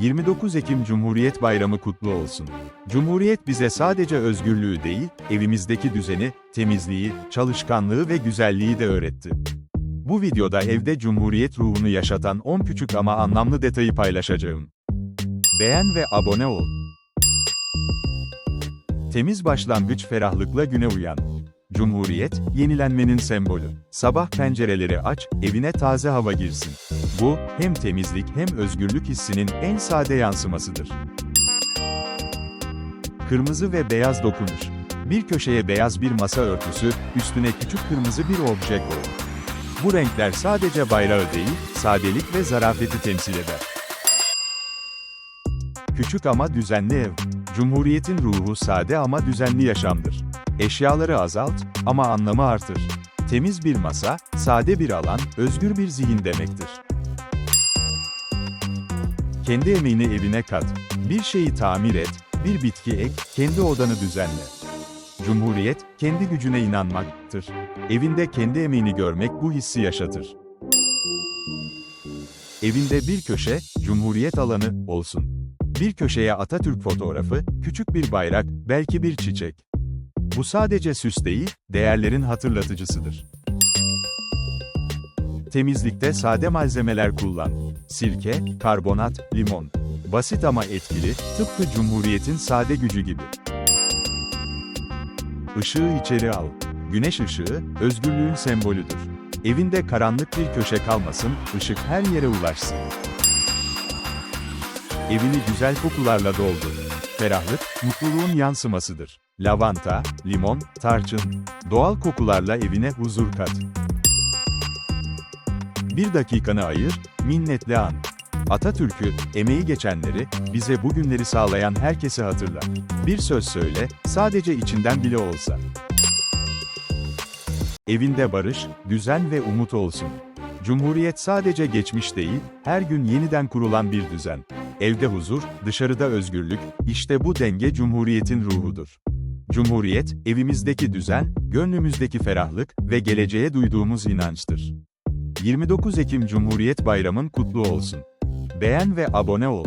29 Ekim Cumhuriyet Bayramı kutlu olsun. Cumhuriyet bize sadece özgürlüğü değil, evimizdeki düzeni, temizliği, çalışkanlığı ve güzelliği de öğretti. Bu videoda evde Cumhuriyet ruhunu yaşatan 10 küçük ama anlamlı detayı paylaşacağım. Beğen ve abone ol. Temiz başlangıç ferahlıkla güne uyan. Cumhuriyet, yenilenmenin sembolü. Sabah pencereleri aç, evine taze hava girsin. Bu, hem temizlik hem özgürlük hissinin en sade yansımasıdır. Kırmızı ve beyaz dokunuş. Bir köşeye beyaz bir masa örtüsü, üstüne küçük kırmızı bir obje koy. Bu renkler sadece bayrağı değil, sadelik ve zarafeti temsil eder. Küçük ama düzenli ev. Cumhuriyetin ruhu sade ama düzenli yaşamdır. Eşyaları azalt ama anlamı artır. Temiz bir masa, sade bir alan, özgür bir zihin demektir. Kendi emeğini evine kat. Bir şeyi tamir et, bir bitki ek, kendi odanı düzenle. Cumhuriyet, kendi gücüne inanmaktır. Evinde kendi emeğini görmek bu hissi yaşatır. Evinde bir köşe, Cumhuriyet alanı olsun. Bir köşeye Atatürk fotoğrafı, küçük bir bayrak, belki bir çiçek. Bu sadece süs değil, değerlerin hatırlatıcısıdır. Temizlikte sade malzemeler kullan. Sirke, karbonat, limon. Basit ama etkili, tıpkı Cumhuriyet'in sade gücü gibi. Işığı içeri al. Güneş ışığı, özgürlüğün sembolüdür. Evinde karanlık bir köşe kalmasın, ışık her yere ulaşsın. Evini güzel kokularla doldur. Ferahlık, mutluluğun yansımasıdır. Lavanta, limon, tarçın. Doğal kokularla evine huzur kat. Bir dakikanı ayır, minnetle an. Atatürk'ü, emeği geçenleri, bize bugünleri sağlayan herkesi hatırla. Bir söz söyle, sadece içinden bile olsa. Evinde barış, düzen ve umut olsun. Cumhuriyet sadece geçmiş değil, her gün yeniden kurulan bir düzen. Evde huzur, dışarıda özgürlük, işte bu denge Cumhuriyet'in ruhudur. Cumhuriyet, evimizdeki düzen, gönlümüzdeki ferahlık ve geleceğe duyduğumuz inançtır. 29 Ekim Cumhuriyet Bayramın kutlu olsun. Beğen ve abone ol.